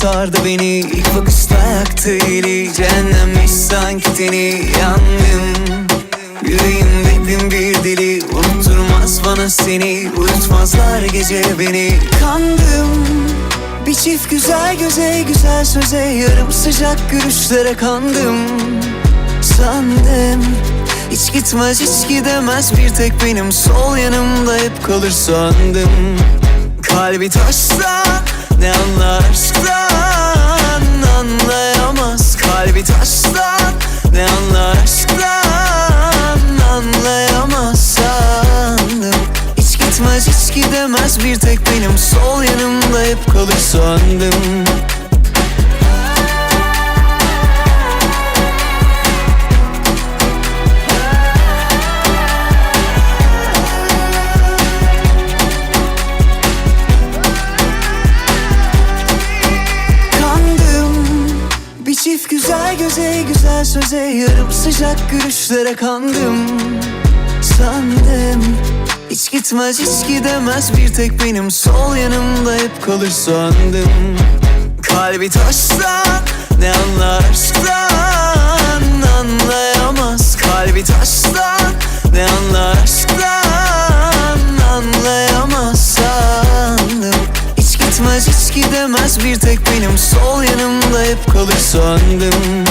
sardı beni. İlk bakışta yaktı eli. Cehennemmiş sanki teni Yandım. Yüreğim dedim bir deli Unutturmaz bana seni. Uyutmazlar gece beni. Kandım. Bir çift güzel göze güzel söze. Yarım sıcak gülüşlere kandım. Sandım hiç gitmez hiç gidemez. Bir tek benim Sol yanımda hep kalır sandım. Kalbi taştan Gitmez hiç gidemez. Bir tek benim Sol yanımda hep kalır sandım çift güzel göze güzel söze Yarım sıcak gülüşlere kandım Hiç gitmez hiç gidemez. Bir tek benim Sol yanımda hep kalır sandım Kalbi taştan ne anlar aşktan Anlayamaz. Kalbi taştan ne anlar aşktan Anlayamaz. Sandım. Hiç gitmez hiç gidemez. Bir tek benim Sol yanımda hep kalır sandım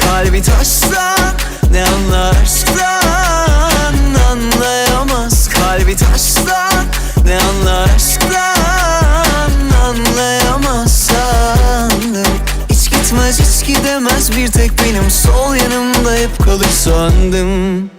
Kalbi taştan gitmez hiç gidemez. Bir tek benim Sol yanımda hep kalır sandım